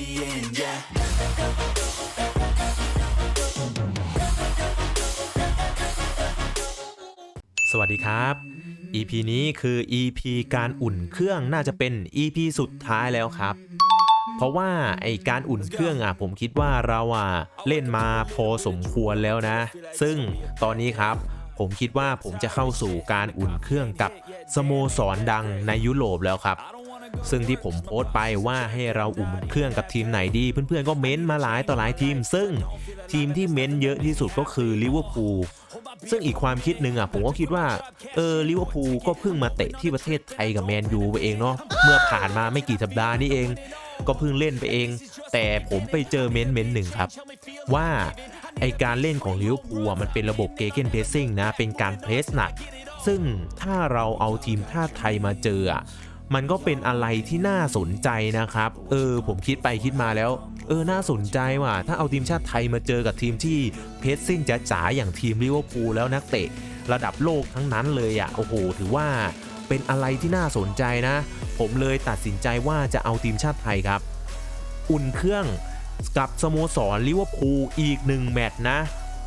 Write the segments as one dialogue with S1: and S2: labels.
S1: me in, yeah.
S2: สวัสดีครับ EP นี้คือ EP การอุ่นเครื่องน่าจะเป็น EP สุดท้ายแล้วครับ เพราะว่าไอการอุ่นเครื่องอะผมคิดว่าเราอะเล่นมาพอสมควรแล้วนะ ซึ่งตอนนี้ครับผมคิดว่าผมจะเข้าสู่การอุ่นเครื่องกับสโมสรดังในยุโรปแล้วครับ ซึ่งที่ผมโพสต์ไปว่าให้เราอุ่นเครื่องกับทีมไหนดี เพื่อนๆก็เม้นต์มาหลายต่อหลายทีม ซึ่งทีมที่เม้นต์เยอะที่สุดก็คือลิเวอร์พูลซึ่งอีกความคิดหนึ่งอะผมก็คิดว่าเออลิเวอร์พูลก็เพิ่งมาเตะที่ประเทศไทยกับแมนยูไปเองเนาะเมื่อผ่านมาไม่กี่สัปดาห์นี่เอง ก็เพิ่งเล่นไปเอง แต่ผมไปเจอเม้นต์เม้นต์หนึ่งครับ ว่าไอการเล่นของลิเวอร์พูลอะมันเป็นระบบเกเกนเพสซิ่งนะเป็นการเพรสหนักซึ่งถ้าเราเอาทีมชาติไทยมาเจออะ มันก็เป็นอะไรที่น่าสนใจนะครับ เออ ผมคิดไปคิดมาแล้ว เออ น่าสนใจว่ะ ถ้าเอาทีมชาติไทยมาเจอกับทีมที่เพสซิ่งจ๋าๆอย่างทีมลิเวอร์พูลแล้วนักเตะ ระดับโลกทั้งนั้นเลยอะ่ะ โอ้โห ถือว่าเป็นอะไรที่น่าสนใจนะ ผมเลยตัดสินใจว่าจะเอาทีมชาติไทยครับ อุ่นเครื่องกับสโมสรลิเวอร์พูลอีกหนึ่งแมตช์นะ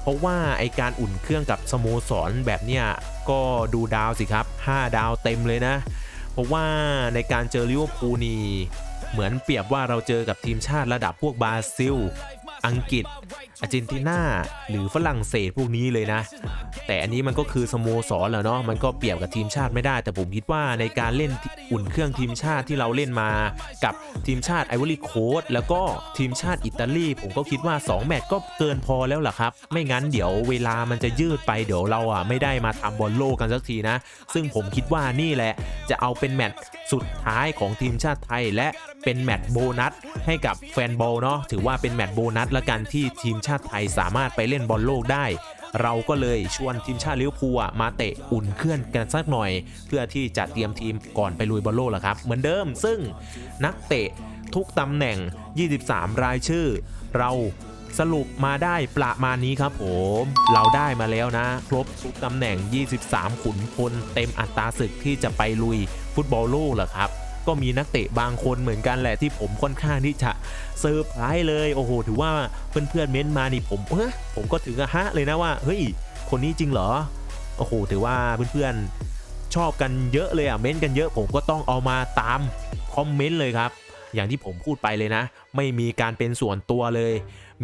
S2: เพราะว่าไอการอุ่นเครื่องกับสโมสรแบบเนี้ยก็ดูดาวสิครับ 5 ดาวเต็มเลยนะ เพราะว่าในการเจอลิเวอร์พูลนี่เหมือนเปรียบว่าเราเจอกับทีมชาติระดับพวกบราซิล อังกฤษอาร์เจนตินาหรือฝรั่งเศสพวกนี้เลยนะ แต่อันนี้มันก็คือสโมสรแหละเนาะมันก็เปรียบกับทีมชาติไม่ได้ แต่ผมคิดว่าในการเล่นอุ่นเครื่องทีมชาติที่เราเล่นมา กับทีมชาติไอวอรี่โคสแล้วก็ทีมชาติอิตาลีผมก็คิดว่า 2 แมตช์ก็เกินพอแล้วล่ะครับ ไม่งั้นเดี๋ยวเวลามันจะยืดไปเดี๋ยวเราอะไม่ได้มาทำบอลโลกกันสักทีนะ ซึ่งผมคิดว่านี่แหละจะเอาเป็นแมตช์สุดท้ายของทีมชาติไทยและเป็นแมตช์โบนัสให้กับแฟนบอลเนาะถือว่าเป็นแมตช์โบนัสละกันที่ทีมชาติไทยสามารถไปเล่นบอลโลกได้ เราก็เลยชวนทีมชาติลิเวอร์พูลอะมาเตะอุ่นเครื่องกันสักหน่อย เพื่อที่จะเตรียมทีมก่อนไปลุยบอลโลกแหละครับ เหมือนเดิมซึ่งนักเตะทุกตำแหน่ง 23 รายชื่อ เราสรุปมาได้ประมาณนี้ครับผม เราได้มาแล้วนะ ครบทุกตำแหน่ง 23 ขุนพลเต็มอัตราศึกที่จะไปลุยฟุตบอลโลกแหละครับ ก็มีนักเตะบางคนเหมือนกันแหละที่ผมค่อนข้างที่จะเซอร์ไพรส์เลยโอ้โหถือว่าเพื่อนๆเม้นต์มานี่ผมเฮ้ผมก็ถึงกับฮะเลยนะว่าเฮ้ยคนนี้จริงเหรอโอ้โหถือว่าเพื่อนๆชอบกันเยอะเลยอะเม้นต์กันเยอะผมก็ต้องเอามาตามคอมเมนต์เลยครับอย่างที่ผมพูดไปเลยนะ ไม่มีการเป็นส่วนตัวเลย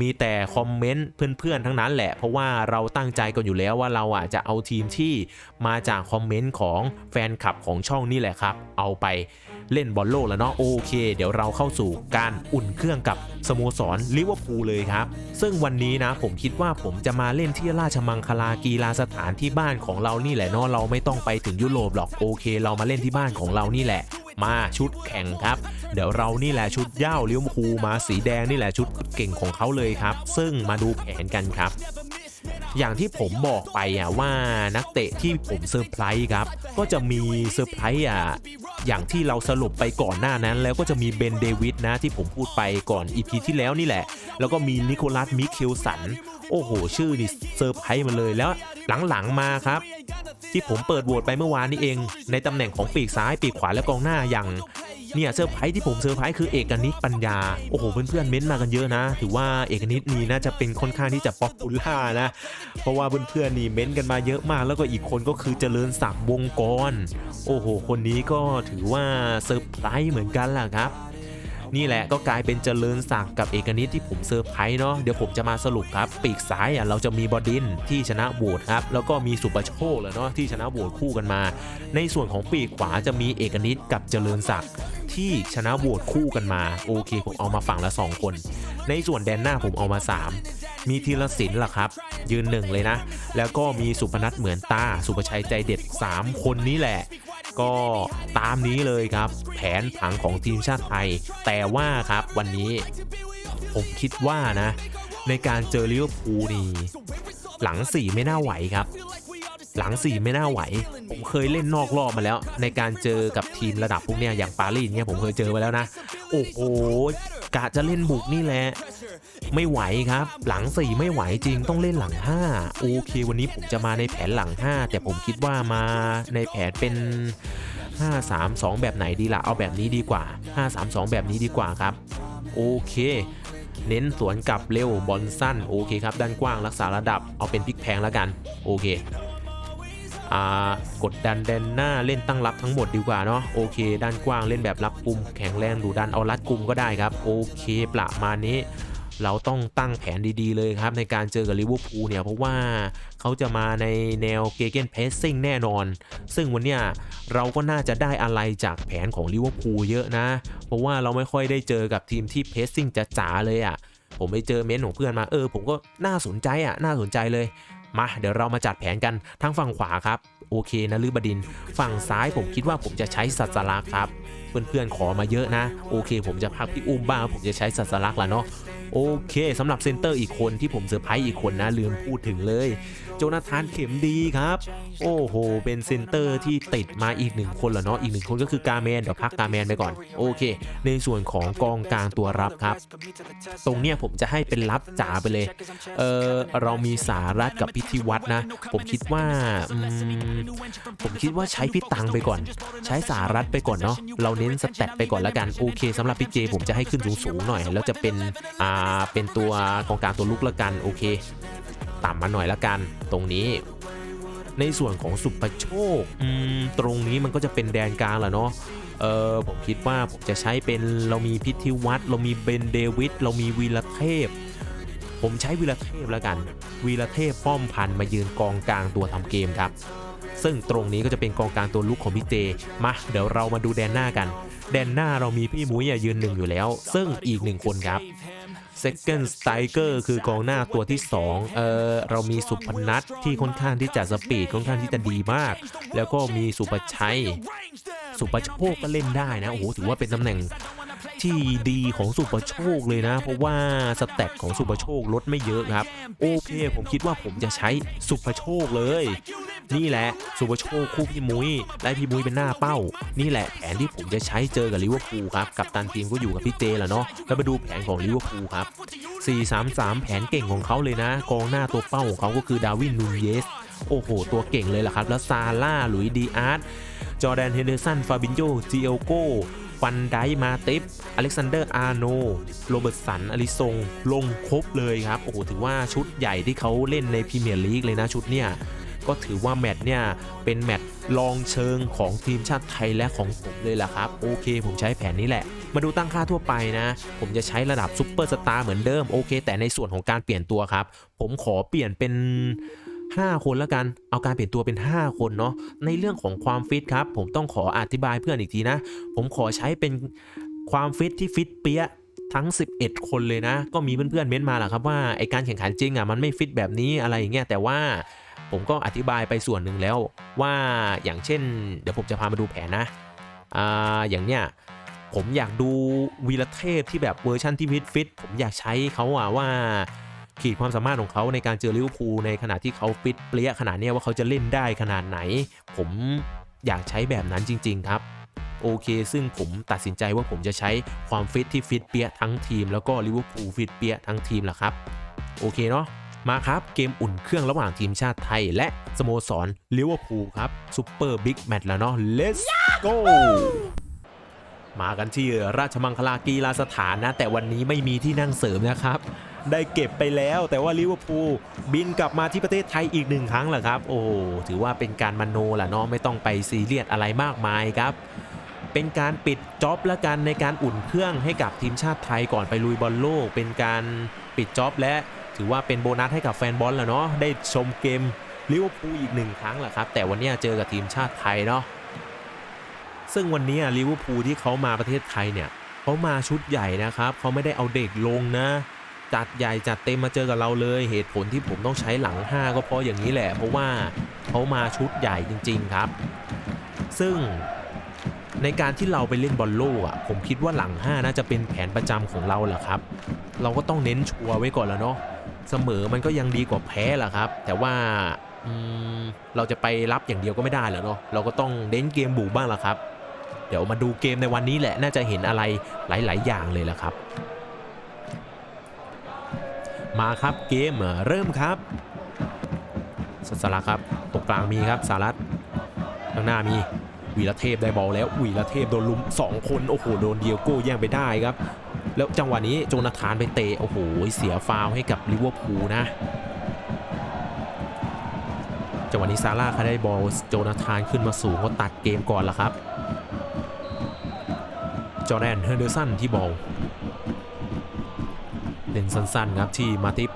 S2: มีแต่คอมเมนต์เพื่อนๆทั้งนั้นแหละ เพราะว่าเราตั้งใจกันอยู่แล้วว่าเราอะจะเอาทีมที่มาจากคอมเมนต์ของแฟนคลับของช่องนี่แหละครับ เอาไปเล่นบอลโลกแล้วเนาะโอเค เดี๋ยวเราเข้าสู่การอุ่นเครื่องกับสโมสรลิเวอร์พูลเลยครับ ซึ่งวันนี้นะผมคิดว่าผมจะมาเล่นที่ราชมังคลากีฬาสถานที่บ้านของเรานี่แหละเนาะเราไม่ต้องไปถึงยุโรปหรอกโอเค เรามาเล่นที่บ้านของเรานี่แหละ มาชุดแข่งครับ เดี๋ยวเรานี่แหละชุดย่าวลิเวคูมาสีแดงนี่แหละชุดเก่งของเขาเลยครับ ซึ่งมาดูแผนกันครับ อย่างที่ผมบอกไปอะว่านักเตะที่ผมเซอร์ไพรส์ครับ ก็จะมีเซอร์ไพรส์อะอย่างที่เราสรุปไปก่อนหน้านั้น แล้วก็จะมีเบนเดวิดนะที่ผมพูดไปก่อนอีพีที่แล้วนี่แหละ แล้วก็มีนิโคลัสมิเคลสันโอ้โห ชื่อนี่เซอร์ไพรส์มาเลยแล้วหลังๆมาครับ ที่ผมเปิดโหวตไปเมื่อวานนี้เอง ในตำแหน่งของปีกซ้ายปีกขวาและกองหน้าอย่าง เนี่ยเซอร์ไพรส์ที่ผมเซอร์ไพรส์คือเอกนิตปัญญา โอ้โห เพื่อนๆเม้นต์มากันเยอะนะ ถือว่าเอกนิตนี่น่าจะเป็นค่อนข้างที่จะป๊อปปูล่านะ เพราะว่าเพื่อนๆนี่เม้นต์กันมาเยอะมาก แล้วก็อีกคนก็คือเจริญศักดิ์วงกร โอ้โห คนนี้ก็ถือว่าเซอร์ไพรส์เหมือนกันล่ะครับ นี่แหละก็กลายเป็นเจริญศักดิ์กับเอกนิตที่ผมเซอร์ไพรส์เนาะเดี๋ยวผมจะมาสรุปครับ ปีกซ้ายอะเราจะมีบอดินที่ชนะโหวตครับแล้วก็มีสุปโชคแหละเนาะที่ชนะโหวตคู่กันมา ในส่วนของปีกขวาจะมีเอกนิตกับเจริญศักดิ์ที่ชนะโหวตคู่กันมาโอเค ผมเอามาฝั่งละ 2 คน ในส่วนแดนหน้าผมเอามา 3 มีธีรศิลป์ล่ะครับ ยืนหนึ่งเลยนะ แล้วก็มีสุพนัทเหมือนตา สุประชัยใจเด็ด 3 คนนี้แหละ ก็ตามนี้เลยครับ แผนผังของทีมชาติไทย แต่ว่าครับวันนี้ผมคิดว่านะ ในการเจอลิเวอร์พูลนี่หลังสี่ไม่น่าไหวครับ หลังสี่ไม่น่าไหว ผมเคยเล่นนอกรอบมาแล้ว ในการเจอกับทีมระดับพวกเนี้ยอย่างปารีสเนี่ยผมเคยเจอมาแล้วนะ โอ้โห กะจะเล่นบุกนี่แหละ ไม่ไหวครับ หลัง 4 ไม่ไหวจริงต้องเล่นหลัง 5 โอเค วันนี้ผมจะมาในแผนหลัง 5 แต่ผมคิดว่ามาในแผนเป็น 5 3 2 แบบไหนดีล่ะ เอาแบบนี้ดีกว่า 5 3 2 แบบนี้ดีกว่าครับ โอเคเน้นสวนกลับเร็วบอลสั้นโอเคครับด้านกว้างรักษาระดับเอาเป็นพลิกแพงแล้วกัน โอเค กดดันแดนหน้าเล่นตั้งรับทั้งหมดดีกว่าเนาะโอเค ด้านกว้างเล่นแบบรับกลุ่มแข็งแรงดูดันเอารัดกลุ่มก็ได้ครับ โอเคประมาณนี้เราต้องตั้งแผนดีๆเลยครับ ในการเจอกับลิเวอร์พูลเนี่ย เพราะว่าเขาจะมาในแนวเกเกนเพสซิ่งแน่นอน ซึ่งวันเนี้ยเราก็น่าจะได้อะไรจากแผนของลิเวอร์พูลเยอะนะ เพราะว่าเราไม่ค่อยได้เจอกับทีมที่เพสซิ่งจ๋าๆเลยอะ่ะผมไปเจอเม้นของเพื่อนมาเออ ผมก็น่าสนใจอะ่ะน่าสนใจเลย มาเดี๋ยวเรามาจัดแผนกันทางฝั่งขวาครับ โอเคนะลือบดิน ฝั่งซ้ายผมคิดว่าผมจะใช้สัสลักครับ เพื่อนๆขอมาเยอะนะ โอเค ผมจะพักพี่อุ้มบ้างผมจะใช้สัสลักละเนาะ โอเคสำหรับเซนเตอร์อีกคนที่ผมเซอร์ไพรส์อีกคนนะลืมพูดถึงเลย โจนาธานเข็มดีครับ โอ้โห เป็นเซนเตอร์ที่ติดมาอีกหนึ่งคนเหรอเนาะอีกหนึ่งคนก็คือกาแมนเดี๋ยวพักกาแมนไปก่อน โอเค ในส่วนของกองกลางตัวรับครับ ตรงเนี้ยผมจะให้เป็นรับจ๋าไปเลย เออเรามีสารัตกับพิธีวัฒน์นะ ผมคิดว่าผมคิดว่าใช้พี่ตังไปก่อน ใช้สารัตไปก่อนเนาะเราเน้นสแตทไปก่อนแล้วกันโอเคสำหรับพี่เจผมจะให้ขึ้นสูงๆหน่อย แล้วจะเป็นอ่าเป็นตัวกองกลางตัวลุกล้วกันโอเค ต่ำมาหน่อยละกัน ตรงนี้ ในส่วนของสุปโชคตรงนี้มันก็จะเป็นแดนกลางแหละเนาะเออผมคิดว่าผมจะใช้เป็นเรามีพิธีวัตรเรามีเบนเดวิดเรามีวีรเทพ ผมใช้วีรเทพแล้วกัน วีรเทพป้อมพันมายืนกองกลางตัวทำเกมครับ ซึ่งตรงนี้ก็จะเป็นกองกลางตัวลุกของพี่เจมาเดี๋ยวเรามาดูแดนหน้ากัน แดนหน้าเรามีพี่มุ้ยอะยืนหนึ่งอยู่แล้ว ซึ่งอีกหนึ่งคนครับ Second Striker คือกองหน้าตัวที่ 2 เออเรามีสุพนัทที่ค่อนข้างที่จะสปีดค่อนข้างที่จะดีมาก แล้วก็มีสุประชัย สุประโชคก็เล่นได้นะ โอ้โห ถือว่าเป็นตำแหน่ง ที่ดีของสุประโชคเลยนะ เพราะว่าสแต็กของสุประโชคลดไม่เยอะครับ โอเค ผมคิดว่าผมจะใช้สุประโชคเลย นี่แหละสุประโชคคู่พี่มุ้ยและพี่มุ้ยเป็นหน้าเป้า นี่แหละแผนที่ผมจะใช้เจอกับลิเวอร์พูลครับกับตันทีมก็อยู่กับพี่เจแหละเนาะแล้วมาดูแผนของลิเวอร์พูลครับ 4-3-3 แผนเก่งของเขาเลยนะ กองหน้าตัวเป้าของเขาก็คือดาวินนูเยสโอ้โห ตัวเก่งเลยล่ะครับ แล้วซาร่าหลุยดีอาร์ตจอแดน เฮนเดอร์สัน ฟาบินโยจิเอลโก ฟันไดมาติฟอเล็กซานเดอร์อาร์โนโรเบิร์ตสันอลิซง ลงครบเลยครับ โอ้โห ถือว่าชุดใหญ่ที่เขาเล่นในพรีเมียร์ลีกเลยนะชุดเนี่ยก็ถือว่าแมตช์เนี่ยเป็นแมตช์ลองเชิงของทีมชาติไทยและของผมเลยล่ะครับ โอเค ผมใช้แผนนี้แหละ มาดูตั้งค่าทั่วไปนะ ผมจะใช้ระดับซุปเปอร์สตาร์เหมือนเดิมโอเค แต่ในส่วนของการเปลี่ยนตัวครับ ผมขอเปลี่ยนเป็น 5 คนแล้วกัน เอาการเปลี่ยนตัวเป็น 5 คนเนาะ ในเรื่องของความฟิตครับ ผมต้องขออธิบายเพื่อนอีกทีนะ ผมขอใช้เป็นความฟิตที่ฟิตเปี้ยทั้ง 11 คนเลยนะ ก็มีเพื่อนๆเม้นมาแหละครับว่าไอการแข่งขันจริงอะมันไม่ฟิตแบบนี้อะไรอย่างเงี้ยแต่ว่าผมก็อธิบายไปส่วนหนึ่งแล้วว่าอย่างเช่น เดี๋ยวผมจะพามาดูแผนนะอ่าอย่างเนี้ยผมอยากดูวีรเทพที่แบบเวอร์ชันที่ฟิตฟิตผมอยากใช้เขาอะว่า ขีดความสามารถของเขาในการเจอลิเวอร์พูลในขณะที่เขาฟิตเปรี้ยขนาดนี้ว่าเขาจะเล่นได้ขนาดไหน ผมอยากใช้แบบนั้นจริง ๆ ครับโอเค ซึ่งผมตัดสินใจว่าผมจะใช้ความฟิตที่ฟิตเปี้ยทั้งทีม แล้วก็ลิเวอร์พูลฟิตเปี้ยทั้งทีมแหละครับ โอเคเนาะมาครับเกมอุ่นเครื่องระหว่างทีมชาติไทย และสโมสรลิเวอร์พูลครับซูเปอร์บิ๊กแมตช์แล้วเนาะ let's go มากันที่ราชมังคลากีฬาสถานนะ แต่วันนี้ไม่มีที่นั่งเสริมนะครับ ได้เก็บไปแล้ว แต่ว่าลิเวอร์พูลบินกลับมาที่ประเทศไทยอีกหนึ่งครั้งแหละครับ โอ้ถือว่าเป็นการมโนแหละเนาะไม่ต้องไปซีเรียสอะไรมากมายครับเป็นการปิดจ็อบและกันในการอุ่นเครื่องให้กับทีมชาติไทยก่อนไปลุยบอลโลก เป็นการปิดจ็อบและถือว่าเป็นโบนัสให้กับแฟนบอลแหละเนาะได้ชมเกมลิเวอร์พูลอีกหนึ่งครั้งแหละครับ แต่วันนี้เจอกับทีมชาติไทยเนาะซึ่งวันนี้ลิเวอร์พูลที่เขามาประเทศไทยเนี่ยเขามาชุดใหญ่นะครับเขาไม่ได้เอาเด็กลงนะ จัดใหญ่จัดเต็มมาเจอกับเราเลย เหตุผลที่ผมต้องใช้หลัง 5 ก็เพราะอย่างนี้แหละ เพราะว่าเขามาชุดใหญ่จริง ๆครับ ซึ่งในการที่เราไปเล่นบอลโลกอะผมคิดว่าหลัง 5 น่าจะเป็นแผนประจำของเราแหละครับ เราก็ต้องเน้นชัวร์ไว้ก่อนแล้วเนาะเสมอมันก็ยังดีกว่าแพ้แหละครับ แต่ว่าเราจะไปรับอย่างเดียวก็ไม่ได้แล้วเนาะเราก็ต้องเน้นเกมบุกบ้างละครับ เดี๋ยวมาดูเกมในวันนี้แหละน่าจะเห็นอะไรหลาย ๆ อย่างเลยละครับ มาครับเกมเริ่มครับสสาระครับตรงกลางมีครับสารัตข้างหน้ามีวีระเทพได้บอลแล้ววีระเทพโดนลุม 2 คนโอ้โหโดนเดียโก้แย่งไปได้ครับ แล้วจังหวะนี้โจนาธานไปเตะโอ้โหเสียฟาวให้กับลิเวอร์พูลนะจังหวะนี้ซาร่าเขาได้บอลโจนาธานขึ้นมาสูงก็ตัดเกมก่อนละครับจอแดนเฮอร์เดอร์สันที่บอล เล่นสั้นๆครับที่มาติป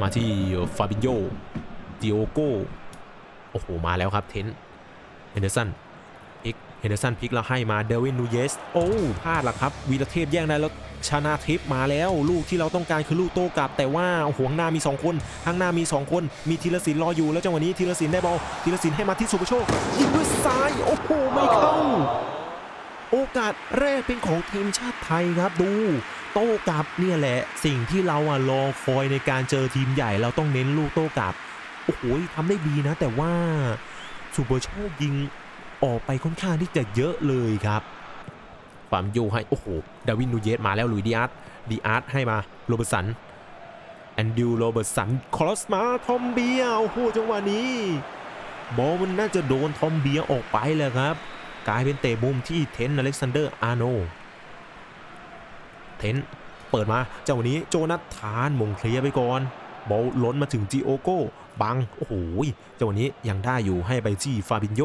S2: มาที่ฟาบินโยดิโอโกโอ้โห มาแล้วครับเทนเฮนเดอร์สันพิกเฮนเดอร์สันพลิกแล้วให้มาเดวินนูเยสโอ้พลาดละครับวีรเทพแย่งได้แล้วชนะทิปมาแล้วลูกที่เราต้องการคือลูกโต้กลับ แต่ว่าหข้างหน้ามี 2 คนข้างหน้ามี 2 คน มีธีรศิลป์รออยู่แล้วจังหวะนี้ธีรศิลป์ได้บอลธีรศิลป์ให้มาที่สุภโชคยิงด้วยซ้ายโอ้โหไม่เข้า โอกาสแรกเป็นของทีมชาติไทยครับดู โต้กลับเนี่ยแหละ สิ่งที่เราอะรอคอยในการเจอทีมใหญ่เราต้องเน้นลูกโต้กลับ โอ้โหทำได้ดีนะ แต่ว่าสุโปโชคยิงออกไปค่อนข้างที่จะเยอะเลยครับฟามโยให้ โอ้โห ดาวินนูเยสมาแล้วลุยดีอาร์ตดีอาร์ตให้มาโรเบร์สันแอนดิวโรเบิร์สันครอสมาทอมเบียโอ้โหจังหวะนี้บอลมันน่าจะโดนทอมเบียออกไปเลยครับ กลายเป็นเตะมุมที่เทนอเล็กซานเดอร์อาร์โน เทนเปิดมาเจ้าวันนี้โจนัทธานมงเคลียไปก่อนบอลล้นมาถึงจีโอโก้บัง โอ้โหเจ้าวันนี้ยังได้อยู่ให้ไปจี้ฟาบินโย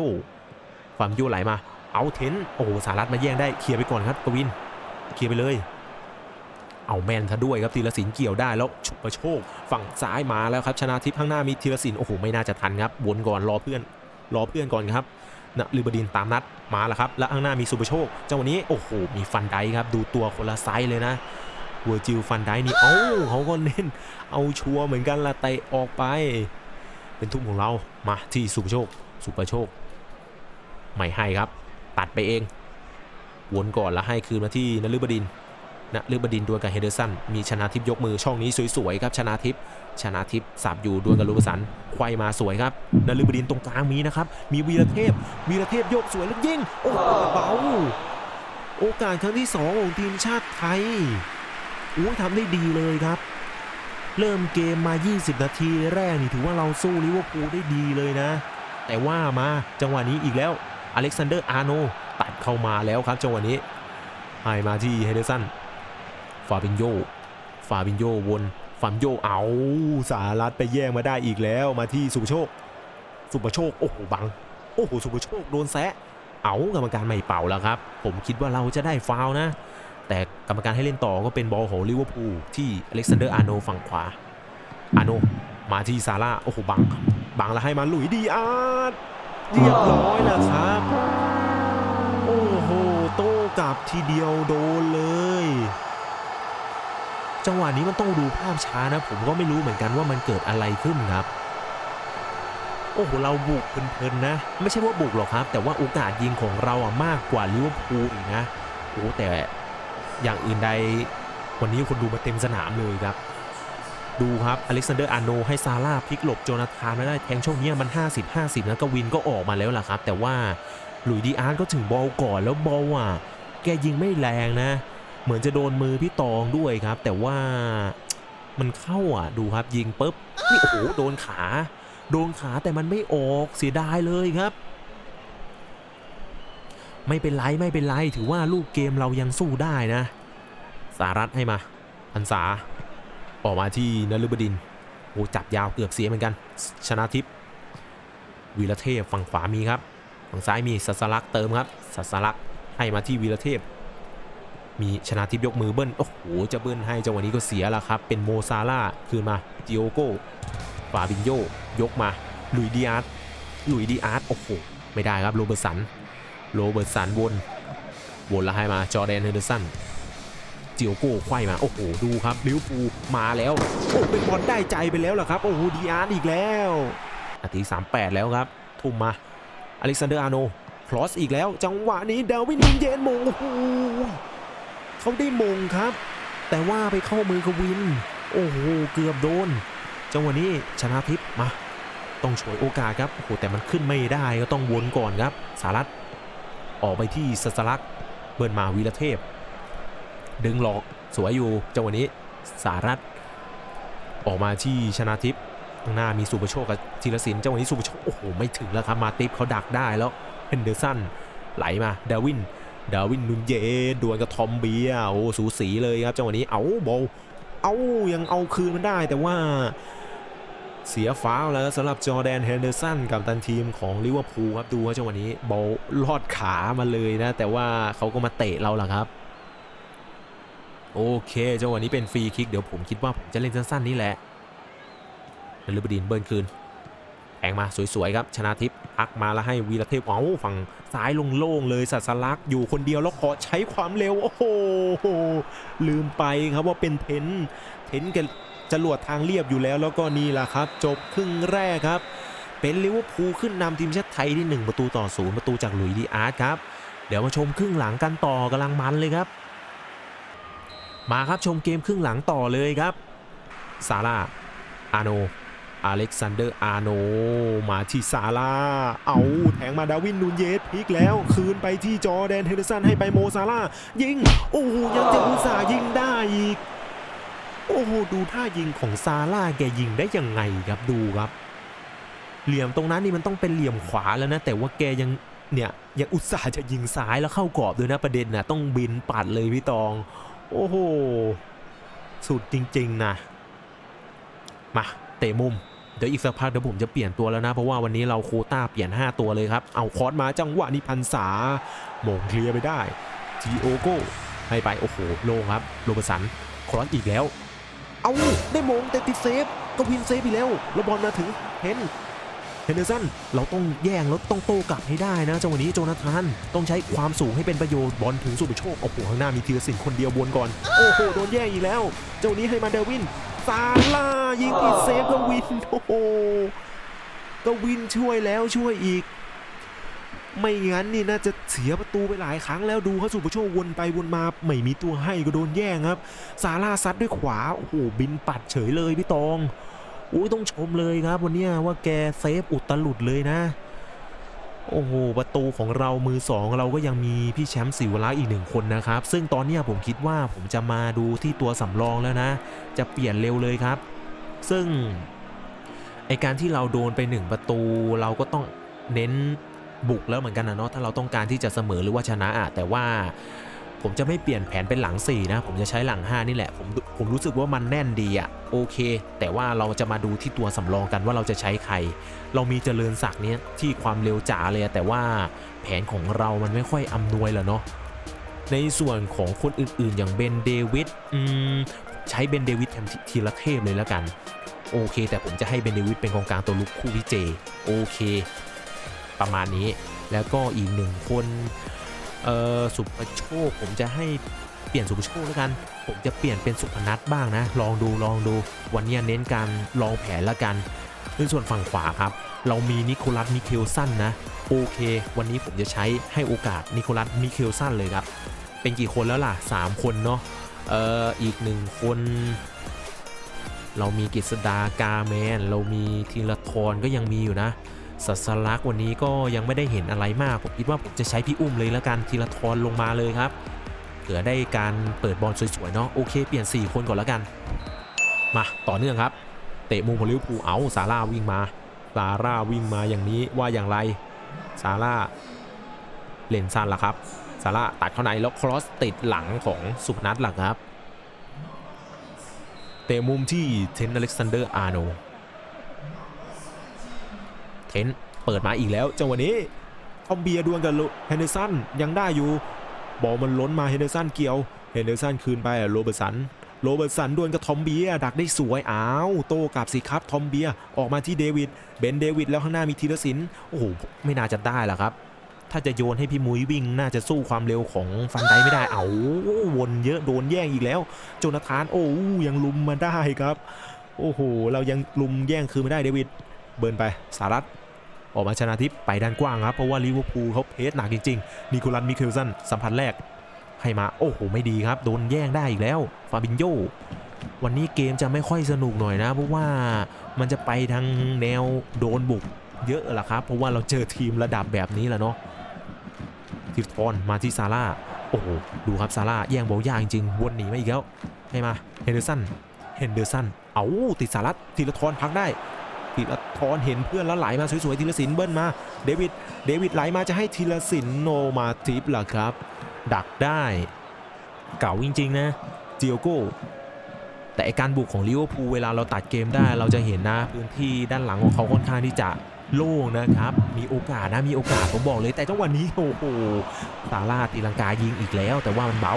S2: ฟาบินโยไหลมา เอาเทนโอ้โหสารัตมาแย่งได้เคลียร์ไปก่อนครับกวินเคลียร์ไปเลยเอาแมนทะด้วยครับธีรศิลป์เกี่ยวได้แล้วฉุกประโชค ฝั่งซ้ายมาแล้วครับชนะทิพย์ข้างหน้ามีธีรศิลป์โอ้โหไม่น่าจะทันครับวนก่อนรอเพื่อนรอเพื่อนก่อนครับ นะลิบดินตามนัดมาแล้วครับ และข้างหน้ามีสุปโชคจังหวะนี้โอ้โหมีฟันไดครับดูตัวคนละไซส์เลยนะเวอร์จิลฟันไดนี่เอ้าเขาก็เล่นเอาชัวร์เหมือนกันละเตะออกไป เป็นทุ่มของเรามาที่สุปโชคสุปโชคไม่ให้ครับ ตัดไปเองวนก่อนแล้วให้คืนมาที่นฤบดิน นะฤบดินดวลกับเฮเดอร์สัน มีชนะทิพย์ยกมือช่องนี้สวยๆครับชนะทิพย์ชนะทิพย์สับอยู่ดวลกับลูกสันควายมาสวยครับนฤบดินตรงกลางมีนะครับ มีวีรเทพ วีรเทพโยกสวยแล้วยิงโอ้โหเบาโอกาสครั้งที่2ของทีมชาติไทยอู้ทำได้ดีเลยครับ เริ่มเกมมา 20 นาทีแรกนี่ถือว่าเราสู้ลิเวอร์พูลได้ดีเลยนะ แต่ว่ามาจังหวะนี้อีกแล้วอเล็กซานเดอร์อาร์โนตัดเข้ามาแล้วครับจังหวะนี้ให้มาที่เฮเดอร์สัน ฟาบินโยฟาบินโยวนฟาบินโยเอาสารัตไปแย่งมาได้อีกแล้วมาที่สุภโชค สุภโชคโอ้โหบังโอ้โหสุภโชคโดนแซะเอากรรมการไม่เป่าแล้วครับ ผมคิดว่าเราจะได้ฟาวนะ แต่กรรมการให้เล่นต่อก็เป็นบอลของลิเวอร์พูลที่อเล็กซานเดอร์อาโนฝั่งขวาอาโนมาที่ซาร่าโอ้โหบังบังแล้วให้มาหลุยดีอาร์ตเรียบร้อยแล้วครับ โอ้โห โต้กลับทีเดียวโดนเลย จังหวะนี้มันต้องดูภาพช้านะ ผมก็ไม่รู้เหมือนกันว่ามันเกิดอะไรขึ้นครับ โอ้โหเราบุกเพลินๆนะ ไม่ใช่ว่าบุกหรอกครับ แต่ว่าโอกาสยิงของเราอะมากกว่าลิเวอร์พูลอีกนะโอ้แต่อย่างอื่นใดวันนี้คนดูมาเต็มสนามเลยครับ ดูครับอเล็กซานเดอร์อาร์โนให้ซาร่าพลิกหลบโจนาธานไม่ได้แทงช่วงนี้มัน 50 50แล้วก็วินก็ออกมาแล้วล่ะครับ แต่ว่าหลุยดีอาร์ก็ถึงบอลก่อนแล้วบอลอะแกยิงไม่แรงนะ เหมือนจะโดนมือพี่ตองด้วยครับ แต่ว่ามันเข้าอะดูครับยิงปุ๊บนี่โอ้โหโดนขา โดนขาแต่มันไม่ออกเสียดายเลยครับ ไม่เป็นไรไม่เป็นไรถือว่าลูกเกมเรายังสู้ได้นะ สารัตให้มาพันษาออกมาที่นฤบดินโอ้จับยาวเกือบเสียเหมือนกัน ชนะทิพย์วีรเทพฝั่งขวามีครับฝั่งซ้ายมีสัสลักษ์เติมครับสัสลักษ์ให้มาที่วีรเทพ มีชนะทิพย์ยกมือเบิ้ลโอ้โหจะเบิ้ลให้จังหวะนี้ก็เสียล้วครับ เป็นโมซาร่าคืนมาจิโอโก้ฟาบินโยยกมาลุยดีอาร์ตลุยดีอาร์ตโอ้โหไม่ได้ครับโรเบิร์ตสันโรเบิร์ตสันวนวนล้วให้มาจอแดนเฮนเดอร์สันจิโอโก้ไขว้มา โอ้โห ดูครับลิวอร์พูมาแล้ว โอ้เป็นบอลได้ใจไปแล้วเหรอครับ โอ้โหดีอาร์อีกแล้วนาที38 แล้วครับ ทุ่มมา อเล็กซานเดอร์อาร์โนคลอสอีกแล้ว จังหวะนี้ดาวินุนเยนมงโอ้โห เขาได้มงครับ แต่ว่าไปเข้ามือกวิน โอ้โหเกือบโดน จังหวะนี้ชนะทิพย์มาต้องฉวยโอกาสครับโอ้โหแต่มันขึ้นไม่ได้ก็ต้องวนก่อนครับ สารัตออกไปที่สัสลักเบิร์นมาวีรเทพ ดึงหลอกสวยอยู่จังหวะนี้สารัตออกมาที่ชนะทิพย์ข้างหน้ามีสุประโชคกับธีรศิลป์จังหวะนี้สุประโชคโอ้โหไม่ถึงแล้วครับมาติฟเขาดักได้แล้วเฮนเดอร์สันไหลมาดาวิน ดาวินนุนเยดวลกับทอมเบียโอ้สูสีเลยครับจังหวะนี้เอาโบลเอายังเอาคืนมันได้แต่ว่าเสียฟ้าวแล้วสำหรับจอแดนเฮนเดอร์สันกับตันทีมของลิเวอร์พูลครับดูว่าจังหวะนี้บอลลอดขามาเลยนะ แต่ว่าเขาก็มาเตะเราล่ะครับ โอเคจังหวะนี้เป็นฟรีคิก เดี๋ยวผมคิดว่าผมจะเล่นสั้นๆนี่แหละนฤบดินเบิร์นคืน แองมาสวยๆครับชนะทิพย์พักมาแล้วให้วีรเทพเอาฝั่งซ้ายโล่งๆเลยสัสลักอยู่คนเดียวแล้วขอใช้ความเร็วโอ้โหลืมไปครับว่าเป็นเทนเทนกันจรวดทางเรียบอยู่แล้วแล้วก็นี่แหละครับ จบครึ่งแรกครับ เป็นลิเวอร์พูลขึ้นนำทีมชาติไทยที่ 1 ประตูต่อศูนย์ประตูจากหลุยส์ดีอาร์ตครับ เดี๋ยวมาชมครึ่งหลังกันต่อกำลังมันเลยครับ มาครับชมเกมครึ่งหลังต่อเลยครับซาร่าอาโน อเล็กซานเดอร์อาโน มาที่ซาร่าเอาแทงมาดาวินนูนเยสพลิกแล้ว คืนไปที่จอแดนเฮเดอร์สันให้ไปโมซาร่ายิง โอ้ยังจะอุตส่าห์ยิงได้อีก โอ้โห ดูท่ายิงของซาร่าแกยิงได้ยังไงครับดูครับ เหลี่ยมตรงนั้นนี่มันต้องเป็นเหลี่ยมขวาแล้วนะ แต่ว่าแกยังเนี่ยยังอุตส่าห์จะยิงซ้ายแล้วเข้ากรอบด้วยนะประเด็นนะต้องบินปัดเลยพี่ตอง โอ้โห สุดจริง ๆ นะ มา เตะมุมเดี๋ยวอีกสักพักเดี๋ยวผมจะเปลี่ยนตัวแล้วนะ เพราะว่าวันนี้เราโคต้าเปลี่ยน 5 ตัวเลยครับ เอาคอร์สมาจังหวะนี้พันษาโมงเคลียร์ไปได้จีโอโก้ให้ไป โอ้โห โลงครับ โรเบร์สันครอสอีกแล้ว เอาได้โมงแต่ติดเซฟก็วินเซฟอีกแล้วแล้วบอลมาถึงเฮนเฮนเดอร์สันเราต้องแย่งแล้วต้องโต้กลับให้ได้นะจังหวะนี้โจนาธานต้องใช้ความสูงให้เป็นประโยชน์บอลถึงสุปโชคโอ้โหข้างหน้ามีธีรศิลป์คนเดียวบวนก่อน โอ้โหโดนแย่งอีกแล้วจังหวะนี้ให้มาเดวิน ซาร่ายิงติดเซฟก็วินโอ้โหก็วินช่วยแล้วช่วยอีก ไม่งั้นนี่น่าจะเสียประตูไปหลายครั้งแล้วดูเขาสุประโชควนไปวนมาไม่มีตัวให้ก็โดนแย่งครับ ซาร่าซัดด้วยขวาโอ้โหบินปัดเฉยเลยพี่ตองอุ้ยต้องชมเลยครับ วันเนี้ยว่าแกเซฟอุตลุดเลยนะ โอ้โหประตูของเรามือสองเราก็ยังมีพี่แชมป์สิวลักษ์อีกหนึ่งคนนะครับ ซึ่งตอนนี้ผมคิดว่าผมจะมาดูที่ตัวสำรองแล้วนะ จะเปลี่ยนเร็วเลยครับ ซึ่งไอการที่เราโดนไปหนึ่งประตูเราก็ต้องเน้นบุกแล้วเหมือนกันนะเนาะถ้าเราต้องการที่จะเสมอหรือว่าชนะอะแต่ว่า ผมจะไม่เปลี่ยนแผนเป็นหลัง 4 นะ ผมจะใช้หลัง 5 นี่แหละ ผมผมรู้สึกว่ามันแน่นดีอะโอเค แต่ว่าเราจะมาดูที่ตัวสำรองกันว่าเราจะใช้ใคร เรามีเจริญศักดิ์เนี้ยที่ความเร็วจ๋าเลยแต่ว่าแผนของเรามันไม่ค่อยอำนวยเหรอเนาะในส่วนของคนอื่นๆ อย่างเบนเดวิดอืมใช้เบนเดวิดแทนทีละเทพเลยแล้วกัน โอเค แต่ผมจะให้เบนเดวิดเป็นกองกลางตัวลุกคู่พี่เจ โอเค ประมาณนี้แล้วก็อีกหนึ่งคน เออสุภโชคผมจะให้เปลี่ยนสุภโชคแล้วกัน ผมจะเปลี่ยนเป็นสุพนัทบ้างนะ ลองดูลองดู วันนี้เน้นการลองแผนละกันในส่วนฝั่งขวาครับ เรามีนิโคลัสมิเคลสันนะโอเค วันนี้ผมจะใช้ให้โอกาสนิโคลัสมิเคลสันเลยครับ เป็นกี่คนแล้วล่ะ 3 คนเนาะเอ่ออีกหนึ่งคน เรามีกฤษดากาแมน เรามีธีรทรก็ยังมีอยู่นะ สัสลักวันนี้ก็ยังไม่ได้เห็นอะไรมาก ผมคิดว่าผมจะใช้พี่อุ้มเลยแล้วกันธีรทรลงมาเลยครับเผื่อได้การเปิดบอลสวยๆเนาะโอเคเปลี่ยน 4 คนก่อนแล้วกัน มาต่อเนื่องครับ เตะมุมของลิเวอร์พูลเอาซาร่าวิ่งมาซาร่าวิ่งมาอย่างนี้ว่าอย่างไรซาร่าเลนซันละครับซาร่าตัดเข้าในแล้วครอสติดหลังของสุพนัทหลักครับ เตะมุมที่เทนอเล็กซานเดอร์อาร์โน เทนเปิดมาอีกแล้วจังหวะนี้ทอมเบียดวลกับเฮนเดอร์สันยังได้อยู่ บอลมันล้นมาเฮนเดอร์สันเกี่ยวเฮนเดอร์สันคืนไปโรเบร์ตสันโรเบิร์ตสันดวลกับทอมเบียดักได้สวยอ้าวโต้กลับสิครับทอมเบียออกมาที่เดวิดเบนเดวิดแล้วข้างหน้ามีธีรศิลป์โอ้โหไม่น่าจะได้หรอครับ ถ้าจะโยนให้พี่มุ้ยวิ่งน่าจะสู้ความเร็วของฟันไดไม่ได้เอาวนเยอะโดนแย่งอีกแล้วโจนาธานโอ้ยังลุมมาได้ครับ โอ้โห เรายังลุมแย่งคืนไม่ได้เดวิด เบิร์นไปสารัตออกมาชนะทิพย์ไปด้านกว้างครับ เพราะว่าลิเวอร์พูลเขาเพสหนักจริงๆนิโคลัสมิเคลสันสัมผัสแรก ให้มาโอ้โหไม่ดีครับ โดนแย่งได้อีกแล้วฟาบินโยวันนี้เกมจะไม่ค่อยสนุกหน่อยนะ เพราะว่ามันจะไปทางแนวโดนบุกเยอะละครับ เพราะว่าเราเจอทีมระดับแบบนี้แหละเนาะทิฟทอนมาที่ซาร่าโอ้โหดูครับซาร่าแย่งบอลยากจริงๆวนหนีมาอีกแล้วให้มาเฮนเดอร์สันเฮนเดอร์สันเอาติดสารัตทีละทอนพักได้ ธีรทรเห็นเพื่อนแล้วไหลมาสวยๆธีรศิลป์เบิ้ลมาเดวิดเดวิดไหลมาจะให้ธีรศิลป์โนมาทิปล่ะครับ ดักได้ เก่าจริง ๆ นะเจียโก้แต่การบุกของลิเวอร์พูลเวลาเราตัดเกมได้เราจะเห็นนะพื้นที่ด้านหลังของเขาค่อนข้างที่จะโล่งนะครับ มีโอกาสนะมีโอกาสผมบอกเลย แต่จังหวะนี้โอ้โหซาร่าตีลังกายิงอีกแล้ว แต่ว่ามันเบา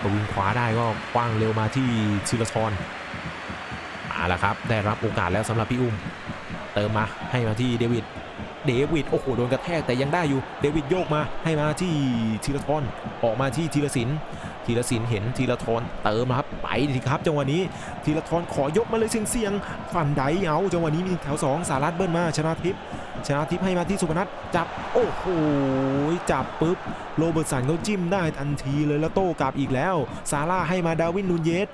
S2: พอวิ่งขวาได้ก็คว้างเร็วมาที่ชิลทอา ละครับ ได้รับโอกาสแล้วสำหรับพี่อุ้ม เติมมาให้มาที่เดวิด เดวิดโอ้โหโดนกระแทกแต่ยังได้อยู่ เดวิดโยกมาให้มาที่ธีรทรออกมาที่ธีรศิลป์ธีรศิลป์เห็นธีรทรเติมครับไปดิครับจังหวะนี้ธีรทรขอยกมาเลยเสียงเสียงๆฟันไดเอาจังหวะนี้มีแถวสองสารัตเบิ้ลมาชนะทิพย์ ชนะทิพย์ให้มาที่สุพนัทจับโอ้โหจับปุ๊บโรเบิร์ตสันเขาจิ้มได้ทันทีเลยแล้วโต้กลับอีกแล้ว ซาร่าให้มาดาวินนูนเยส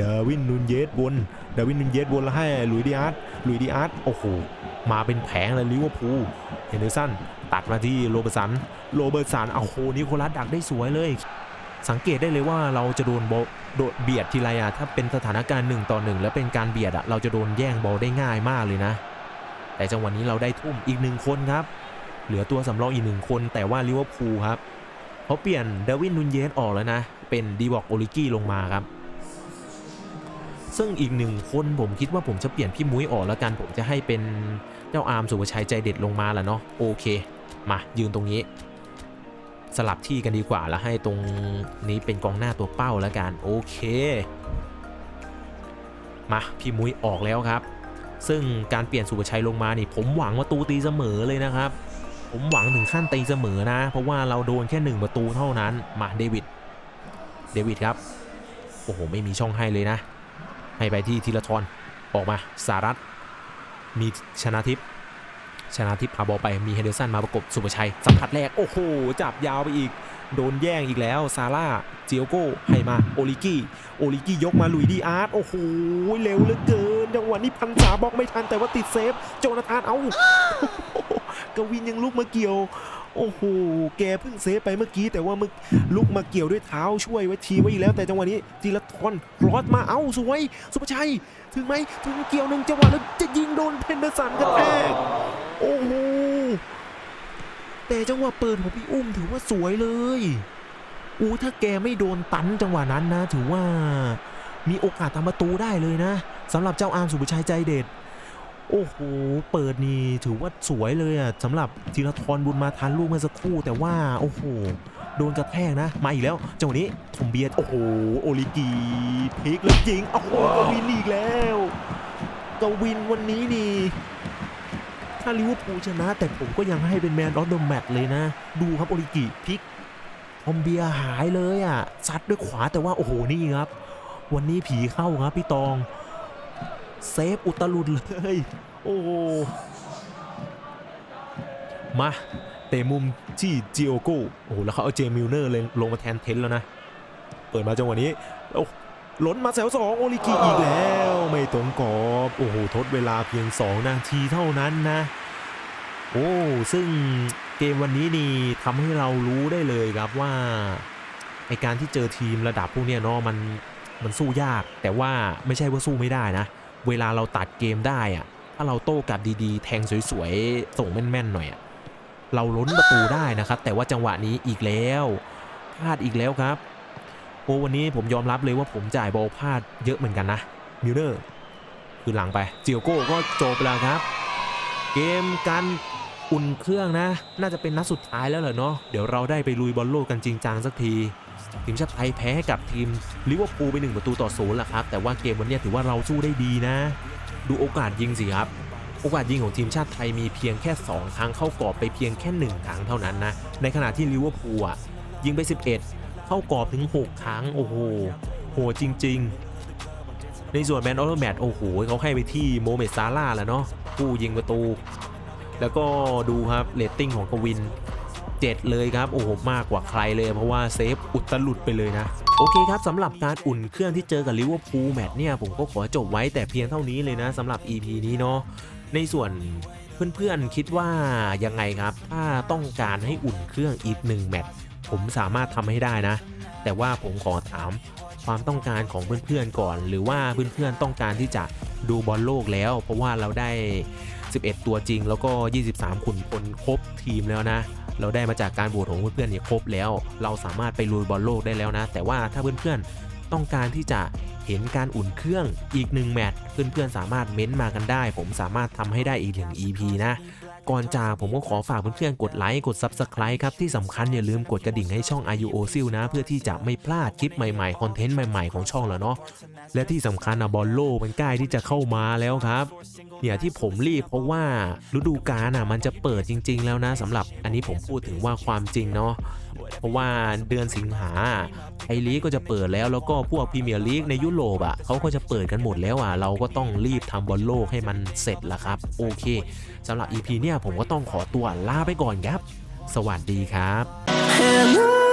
S2: ดาวินนูนเยสวนดาวินนูนเยสวนแล้วให้ลุยดิอาร์ตลุยดิอาร์ตโอ้โหมาเป็นแผงเลยลิเวอร์พูลเฮนเดอร์สันตัดมาที่โรเบิร์ตสันโรเบิร์ตสันเอาโหนิโคลัสดักได้สวยเลยสังเกตได้เลยว่าเราจะโดนบอลโดดเบียดทีไรอะถ้าเป็นสถานการณ์หนึ่งต่อหนึ่งแล้วเป็นการเบียดอะเราจะโดนแย่งบอลได้ง่ายมากเลยนะ แต่จังหวะนี้เราได้ทุ่มอีกหนึ่งคนครับ เหลือตัวสำรองอีกหนึ่งคน แต่ว่าลิเวอร์พูลครับเขาเปลี่ยนเดวินนุนเยสออกแล้วนะ เป็นดีบอกโอลิกี้ลงมาครับ ซึ่งอีกหนึ่งคนผมคิดว่าผมจะเปลี่ยนพี่มุ้ยออกแล้วกัน ผมจะให้เป็นเจ้าอาร์มสุภชัยใจเด็ดลงมาแหละเนาะโอเค มายืนตรงนี้ สลับที่กันดีกว่าแล้วให้ตรงนี้เป็นกองหน้าตัวเป้าแล้วกันโอเค มาพี่มุ้ยออกแล้วครับ ซึ่งการเปลี่ยนสุภชัยลงมานี่ผมหวังประตูตีเสมอเลยนะครับ ผมหวังถึงขั้นตีเสมอนะ เพราะว่าเราโดนแค่หนึ่งประตูเท่านั้นมาเดวิดเดวิดครับโอ้โหไม่มีช่องให้เลยนะ ให้ไปที่ธีรทรออกมาสารัตมีชนะทิพย์ชนะทิพย์พาบอลไปมีเฮเดอร์สันมาประกบสุภชัยสัมผัสแรก โอ้โห จับยาวไปอีก โดนแย่งอีกแล้ว ซาร่าเจียโก้ให้มา โอลิกี้ โอลิกี้ยกมาลุยดีอาร์ตโอ้โห เร็วเหลือเกิน จังหวะนี้พันษาบล็อกไม่ทันแต่ว่าติดเซฟโจนาธานเอากวินยังลุกมาเกี่ยว โอ้โหแกเพิ่งเซฟไปเมื่อกี้แต่ว่ามึกลุกมาเกี่ยวด้วยเท้าช่วยไว้ทีไว้อีกแล้ว แต่จังหวะนี้จีรทรคลอสมาเอ้าสวยสุภชัย ถึงไหมถึงเกี่ยวหนึ่งจังหวะแล้วจะยิงโดนเพนเดอร์สันกระแทกโอ้โหแต่จังหวะเปิดของพี่อุ้มถือว่าสวยเลยอู้ถ้าแกไม่โดนตันจังหวะนั้นนะ ถือว่ามีโอกาสทำประตูได้เลยนะ สำหรับเจ้าอาร์มสุภชัยใจเด็ด โอ้โห เปิดนี่ถือว่าสวยเลยอะสำหรับธีรทรบุญมาทันลูกเมื่อสักครู่ แต่ว่าโอ้โหโดนกระแทกนะ มาอีกแล้วจังหวะนี้ทอมเบียร์โอ้โห โอลิกีพลิกแล้วยิงโอ้โหกวินอีกแล้วกวินวันนี้นี่ถ้าลิเวอร์พูลชนะ แต่ผมก็ยังให้เป็นแมนออฟเดอะแมตช์เลยนะ ดูครับโอลิกิพลิกทอมเบียหายเลยอะซัดด้วยขวาแต่ว่าโอ้โหนี่ครับ วันนี้ผีเข้าครับพี่ตอง เซฟอุตลุดเลย โอ้โหมาเตะมุมที่จิโอโก้โอ้แล้วเขาเอาเจมิลเนอร์เลยลงมาแทนเทนแล้วนะ เปิดมาจังหวะนี้โอ้ล้นมาแถวสองโอลิกิอีกแล้วไม่ตรงกรอบโอ้โหทดเวลาเพียง 2 นาทีเท่านั้นนะ โอ้ซึ่งเกมวันนี้นี่ทำให้เรารู้ได้เลยครับว่าไอการที่เจอทีมระดับพวกเนี้ยเนาะมันมันสู้ยาก แต่ว่าไม่ใช่ว่าสู้ไม่ได้นะ เวลาเราตัดเกมได้อะถ้าเราโต้กลับดีๆ แทงสวยๆ ส่งแม่นๆหน่อยอะเราล้นประตูได้นะครับ แต่ว่าจังหวะนี้อีกแล้วพลาดอีกแล้วครับโอ้วันนี้ผมยอมรับเลยว่าผมจ่ายบอลพลาดเยอะเหมือนกันนะมิลเลอร์คือหลังไปเจียวโก้ก็จบแล้วครับ เกมการอุ่นเครื่องนะ น่าจะเป็นนัดสุดท้ายแล้วเหรอเนาะเดี๋ยวเราได้ไปลุยบอลโลกกันจริงจังสักที ทีมชาติไทยแพ้ให้กับทีมลิเวอร์พูลไปหนึ่งประตูต่อศูนย์แหละครับ แต่ว่าเกมวันนี้ถือว่าเราสู้ได้ดีนะ ดูโอกาสยิงสิครับ โอกาสยิงของทีมชาติไทยมีเพียงแค่ 2 ครั้งเข้ากรอบไปเพียงแค่ 1 ครั้งเท่านั้นนะ ในขณะที่ลิเวอร์พูลอะยิงไป 11 เข้ากรอบถึง 6 ครั้ง โอ้โห โหจริง ๆ ในส่วนแมนออฟแมตโอ้โหเขาให้ไปที่โมเมดซาร่าแหละเนาะผู้ยิงประตู แล้วก็ดูครับเรตติ้งของกวิน 7 เลยครับ โอ้โห มากกว่าใครเลย เพราะว่าเซฟอุตลุดไปเลยนะ โอเคครับสำหรับการอุ่นเครื่องที่เจอกับลิเวอร์พูลแมตช์เนี่ย ผมก็ขอจบไว้แต่เพียงเท่านี้เลยนะสำหรับ EP นี้เนาะในส่วนเพื่อนๆคิดว่ายังไงครับ ถ้าต้องการให้อุ่นเครื่องอีกหนึ่งแมตช์ผมสามารถทำให้ได้นะ แต่ว่าผมขอถามความต้องการของเพื่อนๆก่อน หรือว่าเพื่อนๆต้องการที่จะดูบอลโลกแล้ว เพราะว่าเราได้ 11 ตัวจริงแล้วก็ 23 ขุนพลครบทีมแล้วนะ เราได้มาจากการโหวตของเพื่อนๆเนี่ยครบแล้ว เราสามารถไปลุยบอลโลกได้แล้วนะ แต่ว่าถ้าเพื่อนๆต้องการที่จะเห็นการอุ่นเครื่องอีกหนึ่งแมตช์เพื่อนๆสามารถเม้นต์มากันได้ ผมสามารถทำให้ได้อีกหนึ่ง EP นะ ก่อนจากผมก็ขอฝากเพื่อนๆกดไลค์กด Subscribe ครับ ที่สำคัญอย่าลืมกดกระดิ่งให้ช่อง IUO s i l นะ เพื่อที่จะไม่พลาดคลิปใหม่ๆ คอนเทนต์ใหม่ๆ ของช่องแล้วเนาะและที่สำคัญอะบอลโลกมันใกล้ที่จะเข้ามาแล้วครับ เนี่ยที่ผมรีบเพราะว่าฤดูกาลอะมันจะเปิดจริง ๆ แล้วนะสำหรับอันนี้ผมพูดถึงว่าความจริงเนาะเพราะว่าเดือนสิงหาไอลีกก็จะเปิดแล้วแล้วก็พวกพรีเมียร์ลีกในยุโรปอะเขาก็จะเปิดกันหมดแล้วอะเราก็ต้องรีบทำบอลโลกให้มันเสร็จละครับ โอเคสำหรับ EP เนี่ยผมก็ต้องขอตัวลาไปก่อนครับ สวัสดีครับ
S1: And